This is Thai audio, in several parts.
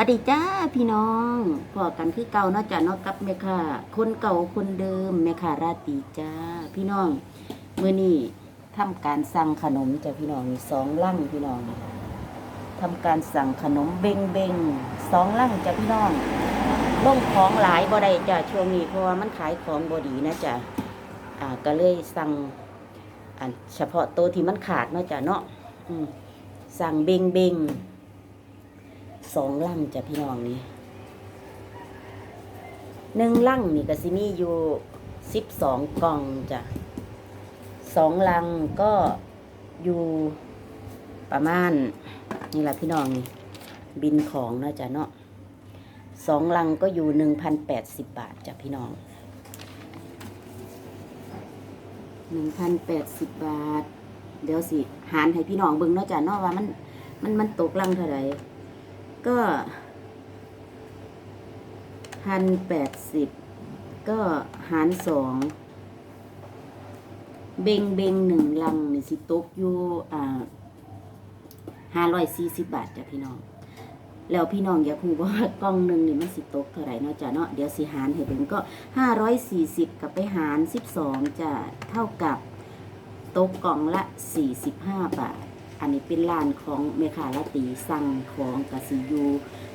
วัสดีจ้าพี่น้องพอกันคือเก่าเนาะจ้ะเนาะกับแม่ค่ะ คนเก่าคนเดิมแม่ค่ะราตรีจ้า พี่น้องเมื้อนี้ทำการสั่งขนมจ้ะพี่น้องสองลังพี่น้องทำการสั่งขนมเบงเบงสองลังจ้ะพี่น้องล่งของหลายบ่ได้จ้ะช่วงนี้เพราะว่ามันขายของบ่ดีนะจ้ะอ่าก็เลยสั่งอันเฉพาะโตที่มันขาดเนาะจ้ะเนาะสั่งเบงเบง สองลังจ้ะพี่น้องนี่หนึ่งลังนี่ก็สิมีอยู่สิบสองกล่องจ้ะสองลังก็อยู่ประมาณ นี่แหละพี่น้องนี่บินของนะจ้ะเนาะสองลังก็อยู่หนึ่งพันแปดสิบบาทจ้ะพี่น้องหนึ่งพันแปดสิบบาท เดี๋ยวสิ หารให้พี่น้องเบิ่งเนาะจ้ะเนาะว่ามัน มันมันตกลังเท่าไหร่ ก็พันแปดสิบก็หารสองเบงเบงหนึ่งลังนี่สิตกอยู่อ่าห้าร้อยสี่สิบบาทจ้ะพี่น้อง แล้วพี่น้องอยากรู้ว่ากล่องหนึ่งนี่มันสิตกเท่าไหร่เนาะจ้ะเนาะเดี๋ยวสิหารให้เบิ่งก็ห้าร้อยสี่สิบกับไปหารสิบสองจะเท่ากับตกกล่องละสี่สิบห้าบาท อันนี้เป็นร้านของเมคาลาตีสั่งของกสิยู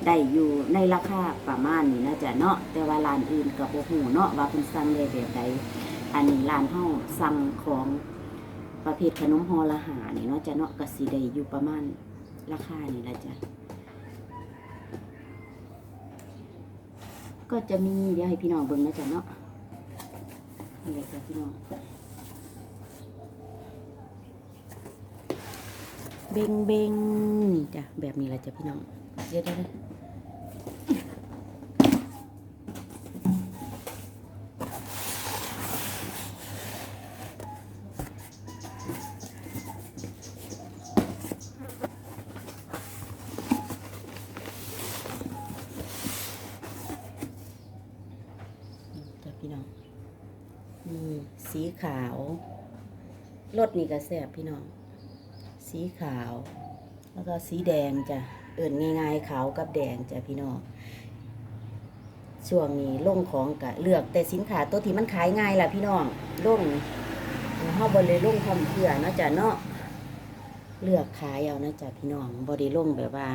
ได้อยู่ในราคาประมาณนี้นะจ๊ะเนาะแต่ว่าร้านอื่นกับโอ้โหเนาะว่าเพิ่นสั่งได้แบบใดอันนี้ร้านเฮาสั่งของประเภทขนมฮอละหานี่เนาะจ๊ะเนาะกสิได้อยู่ประมาณราคานี่ละจ้ะก็จะมีเดี๋ยวให้พี่น้องเบิ่งนะจ๊ะเนาะนี่เลยจ้ะพี่น้อง เบงเบงนี่จ้ะแบบนี้แหละจ้ะพี่น้องเดี๋ยวเดี๋ยวเดี๋ยวจ้ะพี่น้องนี่สีขาวรถนี่ก็แซ่บพี่น้อง สีขาว แล้วก็สีแดงจ้ะเอิ่นง่ายๆขาวกับแดงจ้ะพี่น้องช่วงนี้ลงของกะเลือกแต่สินค้าตัวที่มันขายง่ายล่ะพี่น้องลงเฮาบ่เลยลงทำเพื่อนะจ้ะเนาะเลือกขายเอานะจ้ะพี่น้องบ่ได้ลงแบบว่า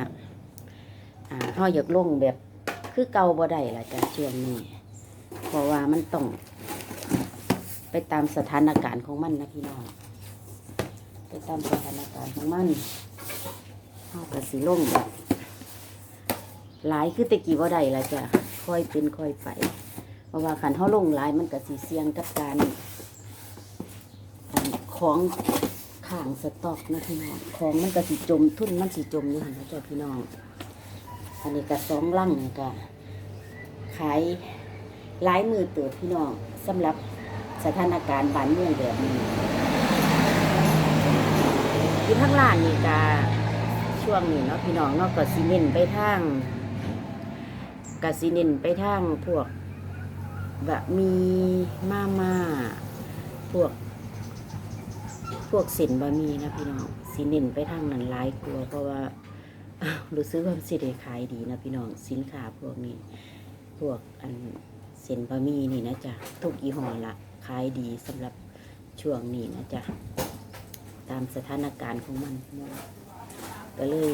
อ่าเฮาอยากลงแบบคือเกาบ่ได้ล่ะจ้ะช่วงนี้เพราะว่ามันต้องไปตามสถานการณ์ของมันนะพี่น้อง ไปตามสถานการณ์ของมันเฮากับสีลงแบบหลายคือตะกี้ว่าใดละจ้ะค่อยเป็นค่อยไป เพราะว่าขันเฮาลงหลายมันกับสีเสียงกับการของข้างสต็อกนะพี่น้องของมันก็สิจมทุนมันสิจมอยู่หันนะจ้ะพี่น้อง อันนี้ก็สองลังนี่ก็ขายหลายมือเติบพี่น้องสำหรับสถานการณ์บ้านเมืองแบบนี้ ทางล่างนี่กาช่วงนี้เนาะพี่น้องเนาะก็สิเน้นไปทางก็สิเน้นไปทางพวกบะมีมาม่าพวก พวกสินบะมีนะพี่น้องสิเน้นไปทางนั้นหลายกลัวเพราะว่ารู้สึกว่ามสิได้ขายดีนะพี่น้องสินค้าพวกนี้ พวกอันเส้นบะหมี่นี่นะจ๊ะทุกยี่ห้อละขายดีสำหรับช่วงนี้นะจ๊ะ ตามสถานการณ์ของมันก็เลย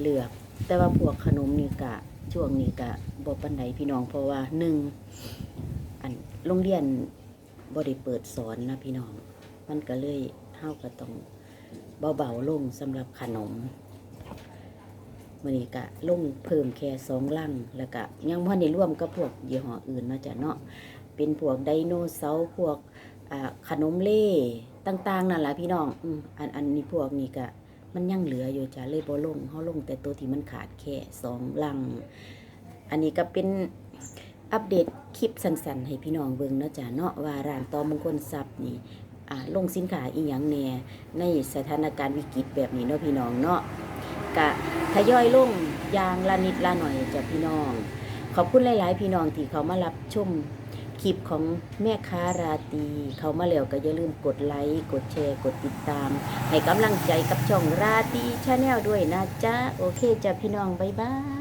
เลือก แต่ว่าพวกขนมนี่กะช่วงนี้กะบ่ปันใดพี่น้องเพราะว่าหนึ่งอันโรงเรียนบ่ได้เปิดสอนนะพี่น้อง มันก็เลยเฮาก็ต้องเบาๆลงสำหรับขนมมื้อนี้กะลงเพิ่มแค่สองลังแล้วก็ยังบ่ได้ร่วมกับพวกยี่ห้ออื่นนาะจ้ะเนาะเป็นพวกไดโนเสาร์พวกขนมเล่ ต่างๆนั่นแหละพี่น้องอืมอันอันนี้พวกนี้ก็มันยังเหลืออยู่จ้ะเลยบ่ลงเฮาลงแต่ตัวที่มันขาดแค่สองลัง อันนี้ก็เป็นอัปเดตคลิปสั้นๆ ให้พี่น้องเบิ่งเนาะจ้ะเนาะว่าร้านตอมงคลทรัพย์นี่อ่าลงสินค้าอีหยังแหน่ในสถานการณ์วิกฤตแบบนี้เนาะพี่น้องเนาะกะทยอยลงอย่างละนิดละหน่อยจ้ะพี่น้อง ขอบคุณหลาย ๆ พี่น้องที่เขามารับชม คลิปของแม่ค้าราตี เขามาแล้วก็อย่าลืมกดไลค์กดแชร์ กดติดตาม ให้กำลังใจกับช่องราตีชาแนลด้วยนะจ๊ะ โอเคจ้ะพี่น้อง บ๊ายบาย